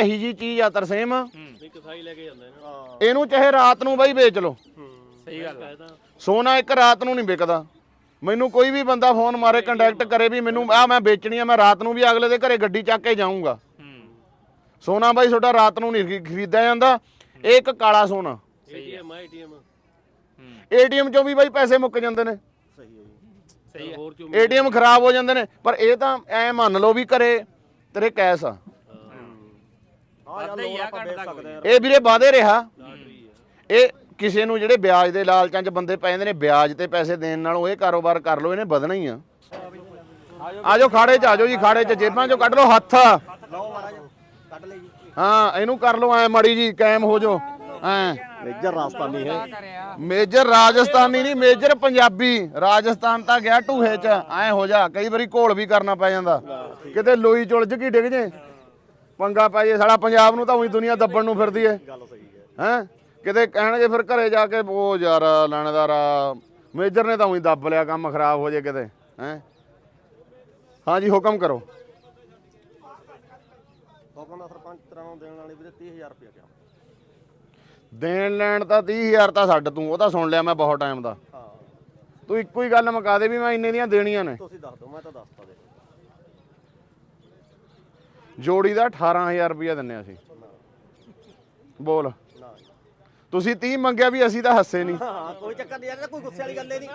ਇਹੀ ਜੀ ਚੀਜ਼ ਆ ਤਰਸੇਮ ਇੱਕ ਸਾਈ ਲੈ ਕੇ ਜਾਂਦਾ ਨਾ। ਇਹਨੂੰ ਚਾਹੇ ਰਾਤ ਨੂੰ ਬਾਈ ਵੇਚ ਲਓ। ਸਹੀ ਗੱਲ ਸੋਨਾ ਇੱਕ ਰਾਤ ਨੂੰ ਨਹੀਂ ਵਿਕਦਾ। ਮੈਨੂੰ ਕੋਈ ਵੀ ਬੰਦਾ ਫੋਨ ਮਾਰੇ ਕੰਟੈਕਟ ਕਰੇ ਵੀ ਮੈਨੂੰ ਆ ਮੈਂ ਵੇਚਣੀ ਆ ਮੈਂ ਰਾਤ ਨੂੰ ਵੀ ਅਗਲੇ ਦੇ ਘਰੇ ਗੱਡੀ ਚੱਕ ਕੇ ਜਾਊਂਗਾ। ਸੋਨਾ ਬਾਈ ਤੁਹਾਡਾ ਰਾਤ ਨੂੰ ਨਹੀਂ ਖਰੀ- ਖਰੀਦਿਆ ਜਾਂਦਾ। ਇਹ ਇੱਕ ਕਾਲਾ ਸੋਨਾ। ਏਟੀਐਮ ਆ ਏਟੀਐਮ। ਹੂੰ। ਏਟੀਐਮ ਚੋਂ ਵੀ ਬਾਈ ਪੈਸੇ ਮੁੱਕ ਜਾਂਦੇ ਨੇ। ਸਹੀ ਹੈ ਜੀ। ਸਹੀ ਹੈ ਏਟੀਐਮ ਖਰਾਬ ਹੋ ਜਾਂਦੇ ਨੇ। ਪਰ ਇਹ ਤਾਂ ਐ ਮੰਨ ਲਓ ਵੀ ਘਰੇ ਤੇਰੇ ਕੈਸ਼ ਆ। ਆ ਵੱਧਦਾ ਹੀ ਆ ਘਟਦਾ ਕੋਈ ਇਹ ਵੀਰੇ ਵਾਦੇ ਰਿਹਾ। ਇਹ ਕਿਸੇ ਨੂੰ ਜਿਹੜੇ ਵਿਆਜ ਦੇ ਲਾਲਚਾਂ 'ਚ ਬੰਦੇ ਪੈ ਜਾਂਦੇ ਨੇ ਵਿਆਜ ਤੇ ਪੈਸੇ ਦੇਣ ਨਾਲੋਂ ਇਹ ਕਾਰੋਬਾਰ ਕਰ ਲਓ ਇਹਨੇ ਵਧਣਾ ਹੀ ਆ। ਆਜੋ ਖਾੜੇ 'ਚ ਆਜੋ ਜੀ ਖਾੜੇ 'ਚ ਜੇਬਾਂ 'ਚੋਂ ਕੱਢ ਲਓ ਹੱਥ। ਲਓ ਮਹਾਰਾਜ ਕੱਢ ਲਈ। ਜੀ ਹਾਂ ਇਹਨੂੰ ਕਰ ਲਓ ਐ ਮੜੀ ਜੀ ਕਾਇਮ ਹੋ ਜਾਓ। ਐ। ਮੇਜਰ ਰਾਜਸਥਾਨੀ ਹੈ। ਮੇਜਰ ਰਾਜਸਥਾਨੀ ਨਹੀਂ ਮੇਜਰ ਪੰਜਾਬੀ। ਰਾਜਸਥਾਨ ਤਾਂ ਗਿਆ ਢੂਹੇ 'ਚ। ਐ ਹੋ ਜਾ ਕਈ ਵਾਰੀ ਘੋਲ ਵੀ ਕਰਨਾ ਪੈ ਜਾਂਦਾ। ਕਿਤੇ ਲੋਈ ਚੁਲਝ ਕੀ ਡਿੱਗ ਜੇ। ਪੰਗਾ ਪੈ ਜੇ ਸਾਡਾ ਪੰਜਾਬ ਨੂੰ ਤਾਂ ਉਹੀ ਦੁਨੀਆ ਦੱਬਣ ਨੂੰ ਫਿਰਦੀ ਏ ਗੱਲ ਸਹੀ ਹੈ। ਹੈਂ? ਕਿਤੇ ਕਹਿਣਗੇ ਫਿਰ ਘਰੇ ਜਾ ਕੇ ਉਹ ਯਾਰ ਲੈਣੇਦਾਰਾ ਮੇਜਰ ਨੇ ਤਾਂ ਉਹੀ ਦੱਬ ਲਿਆ ਕੰਮ ਖਰਾਬ ਹੋ ਜੇ ਕਿਤੇ ਹੈਂ? ਹਾਂਜੀ ਹੁਕਮ ਕਰੋ। ਹੁਕਮ ਦਾ ਸਰਪੰਚ ਤਰਾਂ ਨੂੰ ਦੇਣ ਵਾਲੇ ਵੀਰੇ 30000 ਰੁਪਏ ਕਿਹਾ। ਦੇਣ ਲੈਣ ਤਾਂ 30000 ਤਾਂ ਛੱਡ ਤੂੰ ਉਹ ਤਾਂ ਸੁਣ ਲਿਆ ਮੈਂ ਬਹੁਤ ਟਾਈਮ ਦਾ। ਹਾਂ। ਤੂੰ ਇੱਕੋ ਹੀ ਗੱਲ ਮੁਕਾ ਦੇ ਵੀ ਮੈਂ ਇੰਨੇ ਦੀਆਂ ਦੇਣੀਆਂ ਨੇ। ਤੁਸੀਂ ਦੱਸ ਦਿਓ ਮੈਂ ਤਾਂ ਦੱਸਤਾ ਦੇ ਜੋੜੀ ਦਾ 18000 ਰੁਪਇਆ ਦਿੰਨੇ ਅਸੀਂ। ਬੋਲ। ਤੁਸੀਂ 30 ਮੰਗਿਆ ਵੀ ਅਸੀਂ ਤਾਂ ਹੱਸੇ ਨਹੀਂ ਹਾਂ ਕੋਈ ਚੱਕਰ ਨਹੀਂ ਯਾਰ ਕੋਈ ਗੁੱਸੇ ਵਾਲੀ ਗੱਲ ਹੀ ਨਹੀਂ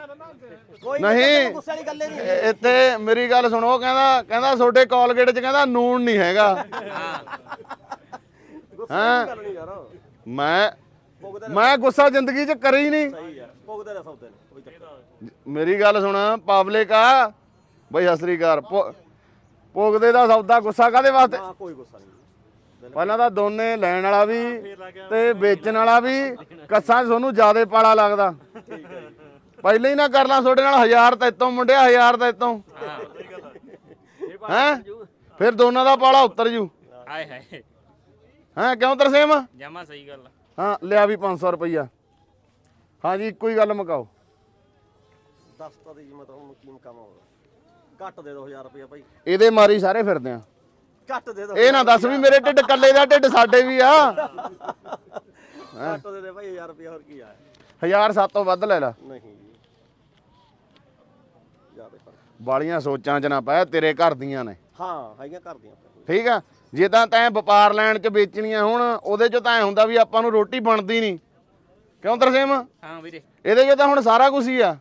ਕੋਈ ਨਹੀਂ। ਗੁੱਸੇ ਵਾਲੀ ਗੱਲ ਹੀ ਨਹੀਂ ਇੱਥੇ ਮੇਰੀ ਗੱਲ ਸੁਣੋ ਕਹਿੰਦਾ ਕਹਿੰਦਾ ਤੁਹਾਡੇ ਕਾਲਗੇਟ 'ਚ ਕਹਿੰਦਾ ਨੂਣ ਨਹੀਂ ਹੈਗਾ। ਯਾਰ। ਮੈਂ ਮੈਂ ਗੁੱਸਾ ਜ਼ਿੰਦਗੀ 'ਚ ਕਰੀ ਹੀ ਨਹੀਂ ਸਹੀ ਹੈ ਭੁਗਦੇ ਦਾ ਸੌਦੇ ਨੇ ਕੋਈ ਚੱਕਰ ਨਹੀਂ। ਮੇਰੀ ਗੱਲ ਸੁਣ ਪਬਲਿਕ ਆ। ਬਈ ਹਸਰੀਕਾਰ ਭੋਗਦੇ ਦਾ ਸੌਦਾ ਗੁੱਸਾ ਕਾਦੇ ਵਾਸਤੇ? ਹਾਂ ਕੋਈ ਗੁੱਸਾ ਨਹੀਂ। ਪਹਿਲਾਂ ਤਾਂ ਦੋਨੇ ਲੈਣ ਵਾਲਾ ਵੀ ਤੇ ਵੇਚਣ ਵਾਲਾ ਵੀ ਕੱਸਾਂ ਤੁਹਾਨੂੰ ਜ਼ਿਆਦੇ ਪਾਲਾ ਲੱਗਦਾ। ਪਹਿਲਾਂ ਹੀ ਨਾ ਕਰ ਲਾਂ ਤੁਹਾਡੇ ਨਾਲ ਹਜ਼ਾਰ ਤਾਂ ਇਤੋਂ ਮੁੰਡਿਆ ਹਜ਼ਾਰ ਤਾਂ ਇਤੋਂ ਹੈ ਫਿਰ ਦੋਨਾਂ ਦਾ ਪਾਲਾ ਉੱਤਰ ਜੂ। ਆਏ ਹਾਏ। ਹੈ ਕਿਉਂ ਤਰਸੇਮ ਜਮਾ ਸਹੀ ਗੱਲ। ਹਾਂ ਲਿਆ ਵੀ 500 ਰੁਪਈਆ। ਹਾਂਜੀ ਇੱਕੋ ਹੀ ਗੱਲ ਮੁਕਾਓ। ਦੱਸਤਾ ਦੀ ਮੈਂ ਤਾਂ ਉਹਨੂੰ ਕੀ ਮਕਾਵਾਂ? ਘੱਟ ਦੇ ਦੋ 1000 ਰੁਪਏ ਭਾਈ। ਇਹਦੇ ਮਾਰੀ ਸਾਰੇ ਫਿਰਦੇ ਆ। ਘੱਟ ਦੇ ਦੋ। ਇਹ ਨਾ ਦੱਸ ਵੀ ਮੇਰੇ ਢਿੱਡ ਕੱਲੇ ਦਾ ਢਿੱਡ ਸਾਡੇ ਵੀ ਆ। ਘੱਟ ਦੇ ਦੇ ਭਾਈ 1000 ਰੁਪਏ ਹੋਰ ਕੀ ਆ? ਹਜ਼ਾਰ ਸੱਤ ਤੋਂ ਵੱਧ ਲੈ ਲੈ। ਨਹੀਂ ਜੀ। ਜ਼ਿਆਦਾ ਫ਼ਰਕ। ਬਾਲੀਆਂ ਸੋਚਾਂ 'ਚ ਨਾ ਪੈ ਤੇਰੇ ਘਰ ਦੀਆਂ ਨੇ। ਹਾਂ ਹੈਗੀਆਂ ਘਰ ਦੀਆਂ ਆਪਣੇ ਕੋਲ। ਠੀਕ ਆ? ਜੇ ਤਾਂ ਤੈਂ ਵਪਾਰ ਲੈਣ 'ਚ ਵੇਚਣੀਆਂ ਹੁਣ ਉਹਦੇ 'ਚ ਤਾਂ ਐ ਹੁੰਦਾ ਵੀ ਆਪਾਂ ਨੂੰ ਰੋਟੀ ਬਣਦੀ ਨਹੀਂ ਕਿਉਂ ਤਰਸੇਮ? ਹਾਂ ਵੀਰੇ। ਇਹਦੇ 'ਚ ਤਾਂ ਹੁਣ ਸਾਰਾ ਕੁਝ ਹੀ ਆ।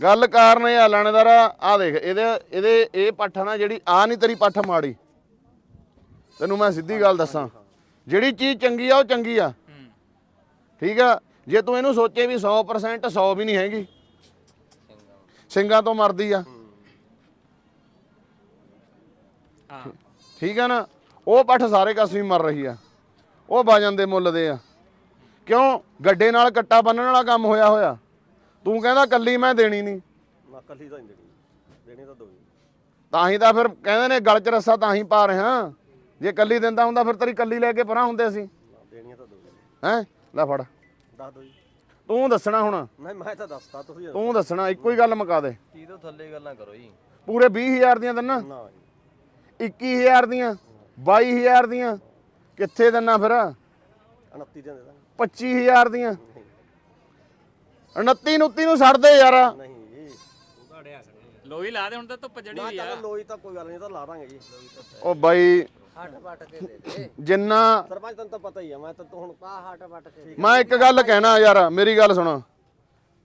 ਗੱਲ ਕਾਰਨ ਇਹ ਆ ਲਾਣੇਦਾਰਾ ਆ ਦੇਖ ਇਹਦੇ ਇਹਦੇ ਇਹ ਪੱਠ ਨਾ ਜਿਹੜੀ ਆ ਨਹੀਂ ਤੇਰੀ ਪੱਠ ਮਾੜੀ। ਤੈਨੂੰ ਮੈਂ ਸਿੱਧੀ ਗੱਲ ਦੱਸਾਂ ਜਿਹੜੀ ਚੀਜ਼ ਚੰਗੀ ਆ ਉਹ ਚੰਗੀ ਆ। ਹੂੰ ਠੀਕ ਆ? ਜੇ ਤੂੰ ਇਹਨੂੰ ਸੋਚੇ ਵੀ 100% 100 ਵੀ ਨਹੀਂ ਹੈਗੀ ਸਿੰਘਾਂ ਤੋਂ ਮਰਦੀ ਆ। ਹਾਂ। ਠੀਕ ਆ ਨਾ? ਉਹ ਪੱਠ ਸਾਰੇ ਕਾਸੀ ਮਰ ਰਹੀ ਆ। ਉਹ ਵਜਨ ਦੇ ਮੁੱਲ ਦੇ ਆ। ਕਿਉਂ? ਗੱਡੇ ਨਾਲ ਕੱਟਾ ਬੰਨਣ ਵਾਲਾ ਕੰਮ ਹੋਇਆ ਹੋਇਆ। ਤੂੰ ਕਹਿੰਦਾ ਕੱਲੀ ਮੈਂ ਦੇਣੀ ਨਹੀਂ। ਨਾ ਕੱਲੀ ਤਾਂ ਨਹੀਂ ਦੇਣੀ। ਦੇਣੀ ਤਾਂ ਦੋ ਹੀ ਤਾਂ ਹੀ ਤਾਂ ਫਿਰ ਕਹਿੰਦੇ ਨੇ ਗਲ 'ਚ ਰੱਸਾ ਤਾਂ ਹੀ ਪਾ ਰਹੇ। ਹਾਂ ਜੇ ਕੱਲੀ ਦਿੰਦਾ ਹੁੰਦਾ ਫਿਰ ਤੇਰੀ ਕੱਲੀ ਲੈ ਕੇ ਪਰਾਂ ਹੁੰਦੇ ਸੀ। ਦੇਣੀਆਂ ਤਾਂ ਦੋ ਹੀ? ਹੈ ਲੈ ਫੜ। ਦੱਸ ਦੋ ਜੀ ਤੂੰ ਦੱਸਣਾ ਹੁਣ। ਨਹੀਂ ਮੈਂ ਤਾਂ ਦੱਸਤਾ ਤੁਸੀਂ ਤੂੰ ਦੱਸਣਾ ਇੱਕੋ ਹੀ ਗੱਲ ਮੁਕਾ ਦੇ। 30 ਤੋਂ ਥੱਲੇ ਗੱਲਾਂ ਕਰੋ ਜੀ? ਪੂਰੇ 20000 ਦੀਆਂ ਦਿੰਨਾ? ਨਾ ਜੀ। 21000 ਦੀਆਂ 22000 ਦੀਆਂ ਕਿੱਥੇ ਦਿੰਨਾ ਫਿਰ? 29 ਦੇ ਦਾਂਗੇ। 25000 ਦੀਆਂ। 29 29 ਨੂੰ ਛੱਡ ਦੇ ਯਾਰ। ਨਹੀਂ ਜੀ ਲੋਈ ਲਾ ਦੇ ਹੁਣ ਤਾਂ ਧੁੱਪ ਜੜੀ ਹੋਈ ਆ। ਚੱਲ ਲੋਈ ਤਾਂ ਕੋਈ ਗੱਲ ਨਹੀਂ ਤਾਂ ਲਾ ਦਾਂਗੇ ਜੀ। ਉਹ ਬਾਈ ਹੱਟ ਕੇ ਦੇ ਦੇ। ਜਿੰਨਾ ਸਰਪੰਚ ਤੈਨੂੰ ਤਾਂ ਪਤਾ ਹੀ ਆ ਮੈਂ ਤਾਂ ਤੂੰ ਹੁਣ ਪਾ ਹੱਟ ਪੱਟ ਕੇ ਮੈਂ ਇੱਕ ਗੱਲ ਕਹਿਣਾ ਯਾਰ ਮੇਰੀ ਗੱਲ ਸੁਣ।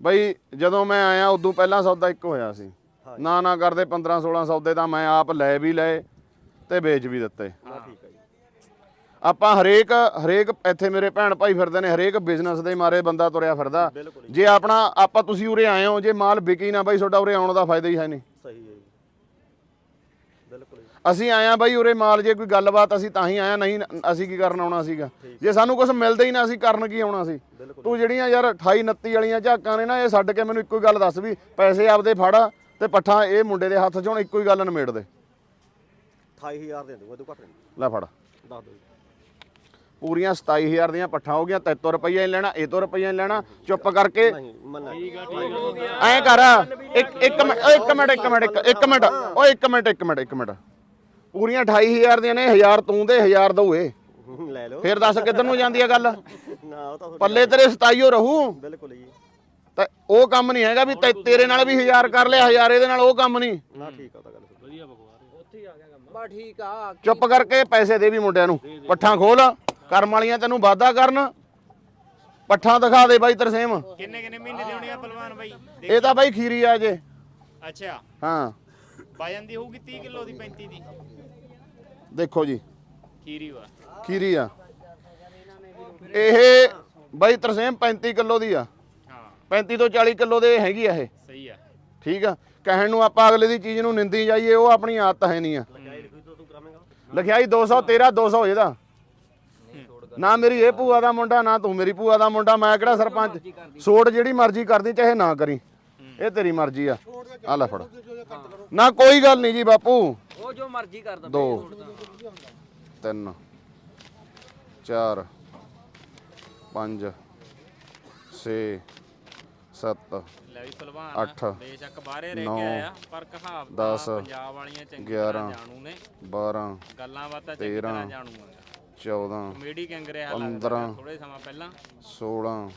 ਬਈ ਜਦੋਂ ਮੈਂ ਆਇਆ ਉਦੋਂ ਪਹਿਲਾਂ ਸੌਦਾ ਇੱਕ ਹੋਇਆ ਸੀ। ਨਾ ਨਾ ਕਰਦੇ 15 16 ਸੌਦੇ ਤਾਂ ਮੈਂ ਆਪ ਲੈ ਵੀ ਲਏ ਤੇ ਵੇਚ ਵੀ ਦਿੱਤੇ। ਠੀਕ ਹੈ ਆਪਾਂ ਹਰੇਕ ਹਰੇਕ ਇੱਥੇ ਮੇਰੇ ਭੈਣ ਭਾਈ ਫਿਰਦੇ ਨੇ ਹਰੇਕ ਬਿਜ਼ਨਸ ਦੇ ਮਾਰੇ ਬੰਦਾ ਤੁਰਿਆ ਫਿਰਦਾ। ਜੇ। ਆਪਣਾ ਆਪਾਂ ਤੁਸੀਂ ਉਰੇ ਆਏ ਹੋ ਜੇ ਮਾਲ ਵਿਕੀ ਨਾ ਬਾਈ ਤੁਹਾਡਾ ਉਰੇ ਆਉਣ ਦਾ ਫਾਇਦਾ ਹੀ ਹੈ ਨਹੀਂ। ਸਹੀ ਹੈ ਜੀ। ਬਿਲਕੁਲ ਜੀ। ਅਸੀਂ ਆਇਆ ਬਾਈ ਉਰੇ ਮਾਲ ਜੇ ਕੋਈ ਗੱਲਬਾਤ ਅਸੀਂ ਤਾਂ ਹੀ ਆਇਆ ਨਹੀਂ ਅਸੀਂ ਕੀ ਕਰਨ ਆਉਣਾ ਸੀਗਾ। ਜੇ ਸਾਨੂੰ ਕੁਝ ਮਿਲਦਾ ਹੀ ਨਾ ਅਸੀਂ ਕਰਨ ਕੀ ਆਉਣਾ ਸੀ? ਤੂੰ ਜਿਹੜੀਆਂ ਯਾਰ 28 29 ਵਾਲੀਆਂ ਝਾਕਾਂ ਨੇ ਨਾ ਇਹ ਛੱਡ ਕੇ ਮੈਨੂੰ ਇੱਕੋ ਹੀ ਗੱਲ ਦੱਸ ਵੀ ਪੈਸੇ ਆਪਦੇ ਫੜ ਤੇ ਪੱਠਾ ਇਹ ਮੁੰਡੇ ਦੇ ਹੱਥ 'ਚ ਹੁਣ ਇੱਕੋ ਹੀ ਗੱਲ ਨਿਮੇੜ ਦੇ। 28000 ਦੇ ਦੂੰਗਾ ਤੂੰ ਘੱਟ ਨਹੀਂ। ਲੈ ਫੜ। ਦੱਸ ਦੋ ਪੂਰੀਆਂ 27000 ਦੀਆਂ ਪੱਠਾ ਹੋ ਗਈਆਂ 300 ਰੁਪਈਆ ਹੀ ਲੈਣਾ ਇਹ ਤੋਂ ਰੁਪਈਆ ਹੀ ਲੈਣਾ ਚੁੱਪ ਕਰਕੇ। ਐਂ ਕਰ ਇੱਕ ਇੱਕ ਮਿੰਟ ਓਏ ਇੱਕ ਮਿੰਟ ਇੱਕ ਮਿੰਟ ਇੱਕ- ਇੱਕ ਮਿੰਟ ਓਏ ਇੱਕ ਮਿੰਟ ਇੱਕ ਮਿੰਟ ਇੱਕ ਮਿੰਟ। ਪੂਰੀਆਂ 28000 ਦੀਆਂ ਨੇ 1000 ਤੂੰ ਦੇ 1000 ਦਊ ਲੈ ਲਓ। ਫਿਰ ਦੱਸ ਕਿੱਧਰ ਨੂੰ ਜਾਂਦੀ ਆ ਗੱਲ? ਨਾ ਉਹ ਤਾਂ ਤੁਹਾਡੀ- ਪੱਲੇ ਤੇਰੇ 27 ਰਹੂ। ਬਿਲਕੁਲ ਜੀ। ਤਾਂ ਉਹ ਕੰਮ ਨਹੀਂ ਹੈਗਾ ਵੀ ਤੈ- ਤੇਰੇ ਨਾਲ ਵੀ ਹਜ਼ਾਰ ਕਰ ਲਿਆ ਹਜ਼ਾਰ ਇਹਦੇ ਨਾਲ ਉਹ ਕੰਮ ਨਹੀਂ। ਨਾ ਠੀਕ ਆ ਉਹ ਤਾਂ ਗੱਲ ਵਧੀਆ ਬਾ ਠੀਕ ਆ ਚੁੱਪ ਕਰਕੇ ਪੈਸੇ ਦੇ ਵੀ ਮੁੰਡਿਆਂ ਨੂੰ। ਪੱਠਾਂ ਖੋਲ। ਕਰਮ ਵਾਲੀਆਂ ਤੈਨੂੰ ਵਾਅਦਾ ਕਰਨ। ਪੱਠਾਂ ਦਿਖਾ ਦੇ ਬਾਈ ਤਰਸੇਮ ਕਿੰਨੇ ਕਿੰਨੇ ਮਹੀਨੇ ਦੀ ਹੋਣੀ ਆ ਪਹਿਲਵਾਨ ਬਾਈ? ਦੇਖ- ਇਹ ਤਾਂ ਬਾਈ ਖੀਰੀ ਆ ਜੇ। ਅੱਛਾ। ਹਾਂ। ਵਜਨ ਦੀ ਹੋਊਗੀ 30 ਕਿਲੋ ਦੀ 35 ਦੀ? ਦੇਖੋ ਜੀ। ਖੀਰੀ ਵਾ। ਖੀਰੀ ਆ। ਇਹ ਬਾਈ ਤਰਸੇਮ 35 ਕਿਲੋ ਦੀ ਆ। ਹਾਂ। 35 ਤੋਂ 40 ਕਿਲੋ ਦੇ ਹੈਗੀ ਆ ਇਹ। ਸਹੀ ਆ। ਠੀਕ ਆ। ਕਹਿਣ ਨੂੰ ਆਪਾਂ ਅਗਲੇ ਦੀ ਚੀਜ਼ ਨੂੰ ਨਿੰਦੀ ਜਾਈਏ ਉਹ ਆਪਣੀ ਆਦਤ ਹੈ ਨਹੀਂ ਆ। ਲਿਖਿਆਈ 213 200 ਇਹਦਾ। ਨਾ ਮੇਰੀ ਇਹ ਭੂਆ ਦਾ ਮੁੰਡਾ ਨਾ ਤੂੰ ਮੇਰੀ ਭੂਆ ਦਾ ਮੁੰਡਾ ਮੈਂ ਕਿਹੜਾ ਸਰਪੰਚ? ਸੋੜ ਜਿਹੜੀ ਮਰਜ਼ੀ ਕਰਦੀ ਚਾਹੇ ਨਾ ਕਰੀ। ਇਹ ਤੇਰੀ ਮਰਜ਼ੀ ਆ। ਆ ਲੈ ਫੜ। ਨਾ ਕੋਈ ਗੱਲ ਨਹੀਂ ਜੀ ਬਾਪੂ। ਉਹ ਜੋ ਮਰਜ਼ੀ ਕਰਦਾ ਦੋ ਤਿੰਨ ਚਾਰ ਪੰਜ ਛੇ ਸੱਤ ਲੈ ਵੀ ਪਹਿਲਵਾਨ ਅੱਠ, ਬੇਸ਼ੱਕ ਬਾਹਰੇ ਰਹਿ ਨੌ, ਕੇ ਆਇਆ ਪਰ ਕਹਾਵਤਾਂ ਦਸ, ਪੰਜਾਬ ਵਾਲੀਆਂ ਚੰਗੀ ਗਿਆਰਾਂ, ਤਰ੍ਹਾਂ ਜਾਣੂ ਨੇ। 12 ਗੱਲਾਂ ਬਾਤਾਂ ਚੰਗੀ ਤੇਰਾਂ, ਤਰ੍ਹਾਂ ਜਾਣੂ ਆ 14 ਕਮੇਡੀ ਕਿੰਗ ਰਿਹਾ ਪੰਦਰਾਂ, ਥੋੜੇ ਸਮਾਂ ਪਹਿਲਾਂ। 16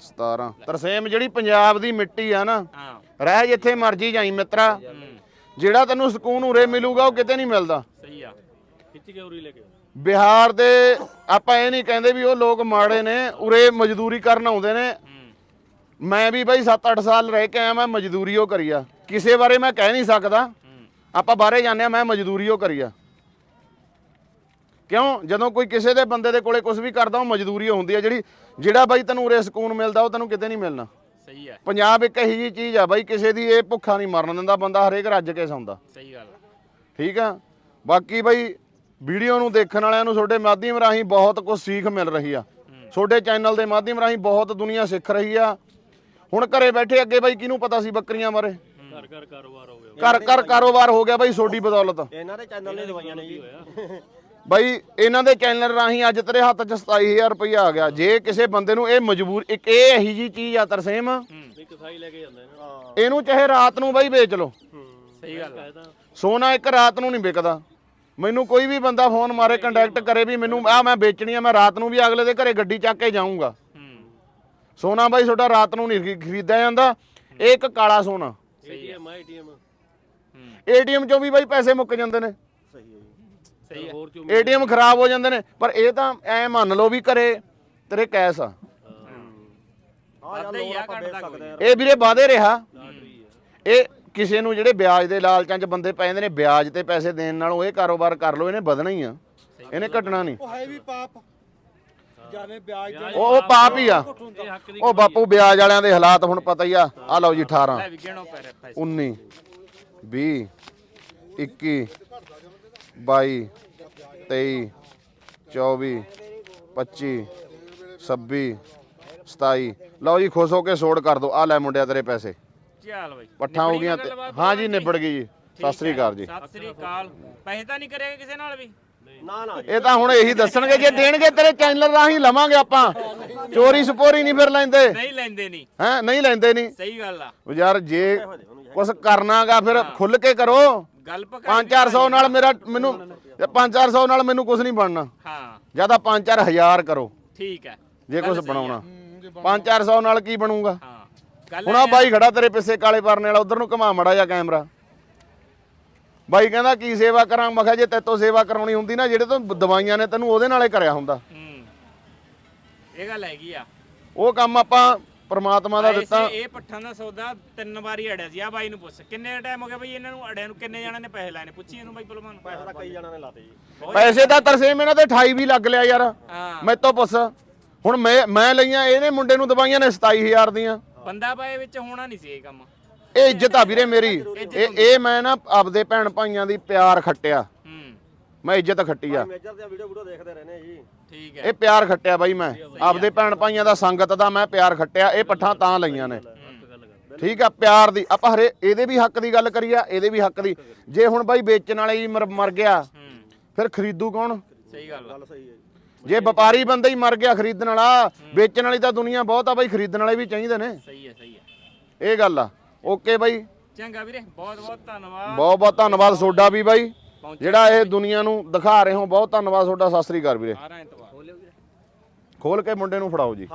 17 ਤਰਸੇਮ ਜਿਹੜੀ ਪੰਜਾਬ ਦੀ ਮਿੱਟੀ ਆ ਨਾ ਹਾਂ। ਰਹਿ ਜਿੱਥੇ ਮਰਜ਼ੀ ਜਾਈ ਮਿੱਤਰਾ। ਹੂੰ, ਜਿਹੜਾ ਤੈਨੂੰ ਸਕੂਨ ਉਰੇ ਮਿਲੂਗਾ ਉਹ ਕਿਤੇ ਨਹੀਂ ਮਿਲਦਾ। ਸਹੀ ਆ। ਖਿੱਚ ਕੇ ਉਰੀ ਲੈ ਕੇ ਬਿਹਾਰ ਦੇ ਆਪਾਂ ਇਹ ਨਹੀਂ ਕਹਿੰਦੇ ਵੀ ਉਹ ਲੋਕ ਮਾੜੇ ਨੇ ਉਰੇ ਮਜ਼ਦੂਰੀ ਕਰਨ ਆਉਂਦੇ ਨੇ। ਹੂੰ। ਮੈਂ ਵੀ ਬਾਈ 7-8 ਸਾਲ ਰਹਿ ਕੇ ਆਇਆ ਮੈਂ ਮਜ਼ਦੂਰੀ ਉਹ ਕਰੀ ਆ। ਕਿਸੇ ਬਾਰੇ ਮੈਂ ਕਹਿ ਨਹੀਂ ਸਕਦਾ। ਹੂੰ। ਆਪਾਂ ਬਾਹਰੇ ਜਾਂਦੇ ਆ ਮੈਂ ਮਜ਼ਦੂਰੀ ਉਹ ਕਰੀ ਆ। ਕਿਉਂ? ਜਦੋਂ ਕੋਈ ਕਿਸੇ ਦੇ ਬੰਦੇ ਦੇ ਕੋਲੇ ਕੁਝ ਵੀ ਕਰਦਾ ਉਹ ਮਜ਼ਦੂਰੀ ਹੁੰਦੀ ਆ ਜਿਹੜੀ ਜਿਹੜਾ ਬਾਈ ਤੈਨੂੰ ਉਰੇ ਸਕੂਨ ਮਿਲਦਾ ਉਹ ਤੈਨੂੰ ਕਿਤੇ ਨਹੀਂ ਮਿਲਣਾ। ਸਹੀ ਆ ਪੰਜਾਬ ਇੱਕ ਇਹੀ ਜੀ ਚੀਜ਼ ਆ ਬਾਈ ਕਿਸੇ ਦੀ ਇਹ ਭੁੱਖਾ ਨਹੀਂ ਮਰਨ ਦਿੰਦਾ ਬੰਦਾ ਹਰੇਕ ਰੱਜ ਕੇ ਸੌਂਦਾ। ਸਹੀ ਗੱਲ। ਠੀਕ ਆ? ਬਾਕੀ ਬਾਈ ਵੀਡੀਓ ਨੂੰ ਦੇਖਣ ਵਾਲਿਆਂ ਨੂੰ ਤੁਹਾਡੇ ਮਾਧਿਅਮ ਰਾਹੀਂ ਬਹੁਤ ਕੁਝ ਸੀਖ ਮਿਲ ਰਹੀ ਆ। ਤੁਹਾਡੇ ਚੈਨਲ ਦੇ ਮਾਧਿਅਮ ਰਾਹੀਂ ਬਹੁਤ ਦੁਨੀਆ ਸਿੱਖ ਰਹੀ ਆ। ਹੁਣ ਘਰੇ ਬੈਠੇ ਅੱਗੇ ਬਾਈ ਕਿਹਨੂੰ ਪਤਾ ਸੀ ਬੱਕਰੀਆਂ ਬਾਰੇ? ਘਰ ਘਰ ਕਾਰੋਬਾਰ ਹੋ ਗਿਆ। ਘਰ ਘਰ ਕਾਰੋਬਾਰ ਹੋ ਗਿਆ ਬਾਈ ਛੋਡੀ ਬਦੌਲਤ। ਇਹਨਾਂ ਦੇ ਚੈਨਲ ਨੇ ਦਵਾਈਆਂ ਨੇ ਜੀ। ਬਾਈ ਇਹਨਾਂ ਦੇ ਚੈਨਲ ਰਾਹੀਂ ਅੱਜ ਤੇਰੇ ਹੱਥ 'ਚ 27000 ਰੁਪਇਆ ਆ ਗਿਆ। ਜੇ ਕਿਸੇ ਬੰਦੇ ਨੂੰ ਇਹ ਮਜਬੂਰ ਇੱਕ ਇਹ ਇਹੀ ਜੀ ਚੀਜ਼ ਆ ਤਰਸੇਮ ਇੱਕ ਸਾਈ ਲੈ ਕੇ ਜਾਂਦੇ ਨੇ ਹਾਂ ਇਹਨੂੰ ਚਾਹੇ ਰਾਤ ਨੂੰ ਬਾਈ ਵੇਚ ਲਓ। ਸਹੀ ਗੱਲ ਆ। ਸੋਨਾ ਇੱਕ ਰਾਤ ਨੂੰ ਨਹੀਂ ਵਿਕਦਾ। ਮੈਨੂੰ ਕੋਈ ਵੀ ਬੰਦਾ ਫੋਨ ਮਾਰੇ ਕੰਟੈਕਟ ਕਰੇ ਵੀ ਮੈਨੂੰ ਆ ਮੈਂ ਵੇਚਣੀ ਆ ਮੈਂ ਰਾਤ ਨੂੰ ਵੀ ਅਗਲੇ ਦੇ ਘਰੇ ਗੱਡੀ ਚੱਕ ਕੇ ਜਾਊਂਗਾ। ਹੂੰ ਸੋਨਾ ਬਾਈ ਤੁਹਾਡਾ ਰਾਤ ਨੂੰ ਨਹੀਂ ਖਰੀ- ਖਰੀਦਿਆ ਜਾਂਦਾ। ਇਹ ਇੱਕ ਕਾਲਾ ਸੋਨਾ। ਏਟੀਐਮ ਏਟੀਐਮ ਹੂੰ ਏਟੀਐਮ ਚੋਂ ਵੀ ਬਾਈ ਪੈਸੇ ਮੁੱਕ ਜਾਂਦੇ ਨੇ। ਸਹੀ ਆ ਹੋਰ ਏਟੀਐਮ ਖਰਾਬ ਹੋ ਜਾਂਦੇ ਨੇ ਪਰ ਇਹ ਤਾਂ ਐ ਮੰਨ ਲਓ ਵੀ ਘਰੇ ਤੇਰੇ ਕੈਸ਼ ਆ। ਹੀ। ਘਟਦਾ ਇਹ ਵੀਰੇ ਵਾਦੇ ਰਿਹਾ। ਇਹ ਕਿਸੇ ਨੂੰ ਜਿਹੜੇ ਵਿਆਜ ਦੇ ਲਾਲਚਾਂ 'ਚ ਬੰਦੇ ਪੈ ਜਾਂਦੇ ਨੇ ਵਿਆਜ ਤੇ ਪੈਸੇ ਦੇਣ ਨਾਲੋਂ ਇਹ ਕਾਰੋਬਾਰ ਕਰ ਲਓ ਇਹਨੇ ਵਧਣਾ ਹੀ ਆ। ਇਹਨੇ ਘਟਣਾ ਨਹੀਂ। ਉਹ ਹੈ ਵੀ ਪਾਪ। ਜਾਨੇ ਵਿਆਜ ਦੇ ਉਹ ਉਹ ਪਾਪ ਹੀ ਆ। ਉਹ ਬਾਪੂ ਵਿਆਜ ਵਾਲਿਆਂ ਦੇ ਹਾਲਾਤ ਹੁਣ ਪਤਾ ਹੀ ਆ। ਆ ਲਓ ਜੀ 18 ਲੈ ਵੀ ਗਿਣੋ ਪੈਰੇ ਪੈਸੇ। 19 20 21 22 23 24 25 26 27 ਲਓ ਜੀ ਖੁਸ਼ ਹੋ ਕੇ ਸੋੜ ਕਰ ਦਿਓ। ਆ ਲੈ ਮੁੰਡਿਆ ਤੇਰੇ ਪੈਸੇ। ਚੱਲ ਬਈ। ਪੱਠਾਂ ਹੋ ਗਈਆਂ ਤੇ ਹਾਂ ਜੀ? ਨਿਬੜ ਗਈ ਜੀ। ਸਤਿ ਸ੍ਰੀ ਅਕਾਲ ਜੀ। ਸਤਿ ਸ੍ਰੀ ਅਕਾਲ। ਪੈਸੇ ਤਾਂ ਨਹੀਂ ਕਰੇਗਾ ਕਿਸੇ ਨਾਲ ਵੀ? ਨਾ ਨਾ ਇਹ ਤਾਂ ਹੁਣ ਇਹੀ ਦੱਸਣਗੇ ਜੇ ਦੇਣਗੇ ਤੇਰੇ ਚੈਨਲ ਰਾਹੀਂ ਲਵਾਂਗੇ ਆਪਾਂ। ਚੋਰੀ ਸਪੋਰੀ ਨਹੀਂ ਫਿਰ ਲੈਂਦੇ। ਨਹੀਂ ਲੈਂਦੇ ਨਹੀਂ। ਹੈ ਨਹੀਂ ਲੈਂਦੇ ਨਹੀਂ। ਸਹੀ ਗੱਲ ਆ। ਉਹ ਯਾਰ ਜੇ ਕੁਛ ਕਰਨਾਗਾ ਫਿਰ ਖੁੱਲ ਕੇ ਕਰੋ। ਗੱਲ ਪਕਾ 5-400 ਨਾਲ ਮੇਰਾ ਮੈਨੂੰ 5-400 ਨਾਲ ਮੈਨੂੰ ਕੁਝ ਨਹੀਂ ਬਣਨਾ। ਹਾਂ। ਜ਼ਿਆਦਾ 5-4000 ਕਰੋ। ਠੀਕ ਹੈ। ਜੇ ਕੁਝ ਬਣਾਉਣਾ। 5-400 ਨਾਲ ਕੀ ਬਣੂਗਾ? ਹਾਂ। ਹੁਣ ਆ ਬਾਈ ਖੜਾ ਤੇਰੇ ਪਿੱਛੇ ਕਾਲੇ ਪਰਨੇ ਵਾਲਾ ਉਧਰ ਨੂੰ ਘੁਮਾ ਮੜਾ ਜਾ ਕੈਮਰਾ। ਬਾਈ ਕਹਿੰਦਾ ਕੀ ਸੇਵਾ ਕਰਾਂ? ਮੈਂ ਕਿਹਾ ਜੇ ਤੇਤੋਂ ਸੇਵਾ ਕਰਾਉਣੀ ਹੁੰਦੀ ਨਾ ਜਿਹੜੇ ਤੋਂ ਦਵਾਈਆਂ ਨੇ ਤੈਨੂੰ ਉਹਦੇ ਨਾਲੇ ਕਰਿਆ ਹੁੰਦਾ। ਹੂੰ। ਇਹ ਗੱਲ ਹੈਗੀ ਆ। ਉਹ ਕੰਮ ਆਪਾਂ ਪ੍ਰਮਾਤਮਾ ਦਾ ਦਿੱਤਾ। ਇਹ ਪੱਠਾਂ ਦਾ ਸੌਦਾ ਤਿੰਨ ਵਾਰੀ ਅੜਿਆ ਸੀ। ਆ ਬਾਈ ਨੂੰ ਪੁੱਛ ਕਿੰਨੇ ਟਾਈਮ ਹੋ ਗਿਆ ਬਈ ਇਹਨਾਂ ਨੂੰ ਅੜਿਆਂ ਨੂੰ? ਕਿੰਨੇ ਜਣਾਂ ਨੇ ਪੈਸੇ ਲਾਏ ਨੇ? ਪੁੱਛੀ ਇਹਨੂੰ ਬਾਈ ਭਲਵਾਨ ਪੈਸੇ ਤਾਂ ਕਈ ਜਣਾਂ ਨੇ ਲਾਤੇ ਜੀ। ਪੈਸੇ ਦਾ ਤਰਸੇਮ ਇਹਨਾਂ ਤੇ 28 ਵੀ ਲੱਗ ਲਿਆ ਯਾਰ। ਹਾਂ। ਮੈਥੋਂ ਪੁੱਛ ਹੁਣ ਮੈਂ ਮੈਂ ਲਈਆਂ ਇਹਨੇ ਮੁੰਡੇ ਨੂੰ ਦਵਾਈਆਂ ਨੇ 27000 ਦੀਆਂ। ਬੰਦਾ ਬਾਏ ਵਿੱਚ ਹੋਣਾ ਨਹੀਂ ਸੀ ਇਹ ਕੰਮ। ਇਹ ਇੱਜ਼ਤ ਆ ਵੀਰੇ ਮੇਰੀ। ਇਹ ਇਹ ਮੈਂ ਨਾ ਆਪਦੇ ਭੈਣ ਭਾਈਆਂ ਦੀ ਪਿਆਰ ਖੱਟਿਆ। ਮੈਂ ਇੱਜ਼ਤ ਖੱਟੀ ਆ। ਮੇਜਰ ਦੀਆਂ ਵੀਡੀਓ ਵੀਡੀਓ ਦੇਖਦੇ ਰਹਿੰਦੇ ਜੀ। ਠੀਕ ਹੈ। ਇਹ ਪਿਆਰ ਖੱਟਿਆ ਬਾਈ ਮੈਂ। ਆਪਦੇ ਭੈਣ ਭਾਈਆਂ ਦਾ ਸੰਗਤ ਦਾ ਮੈਂ ਪਿਆਰ ਖੱਟਿਆ ਇਹ ਪੱਠਾਂ ਤਾਂ ਲਈਆਂ ਨੇ। ਠੀਕ ਆ ਪਿਆਰ ਦੀ। ਆਪਾਂ ਹਰੇ ਇਹਦੇ ਵੀ ਹੱਕ ਦੀ ਗੱਲ ਕਰੀਆ ਇਹਦੇ ਵੀ ਹੱਕ ਦੀ। ਜੇ ਹੁਣ ਬਾਈ ਵੇਚਣ ਵਾਲੇ ਹੀ ਮਰ ਗਿਆ ਹੂੰ। ਫਿਰ ਖਰੀਦੂ ਕੌਣ? ਸਹੀ ਗੱਲ ਆ। ਗੱਲ ਸਹੀ ਹੈ ਜੀ। ਜੇ ਵਪਾਰੀ ਬੰਦਾ ਹੀ ਮਰ ਗਿਆ ਖਰੀਦਣ ਵਾਲਾ ਵੇਚਣ ਵਾਲੀ ਤਾਂ ਦੁਨੀਆ ਬਹੁਤ ਆ ਬਾਈ ਖਰੀਦਣ ਵਾਲੇ ਵੀ ਚਾਹੀਦੇ ਨੇ। ਸਹੀ ਹੈ ਸਹੀ ਹੈ। ਇਹ ਗੱਲ ਆ। ਓਕੇ ਬਾਈ। ਚੰਗਾ ਵੀਰੇ ਬਹੁਤ ਬਹੁਤ ਧੰਨਵਾਦ। ਬਹੁਤ ਬਹੁਤ ਧੰਨਵਾਦ ਤੁਹਾਡਾ ਵੀ ਬਾਈ। ਜਿਹੜਾ ਇਹ ਦੁਨੀਆ ਨੂੰ ਦਿਖਾ ਰਹੇ ਹੋ ਬਹੁਤ ਧੰਨਵਾਦ ਤੁਹਾਡਾ ਸਤਿ ਸ੍ਰੀ ਅਕਾਲ ਵੀਰੇ। ਐਤਵਾਰ। ਖੋਲ ਕੇ ਮੁੰਡੇ ਨੂੰ ਫੜਾਓ ਜੀ।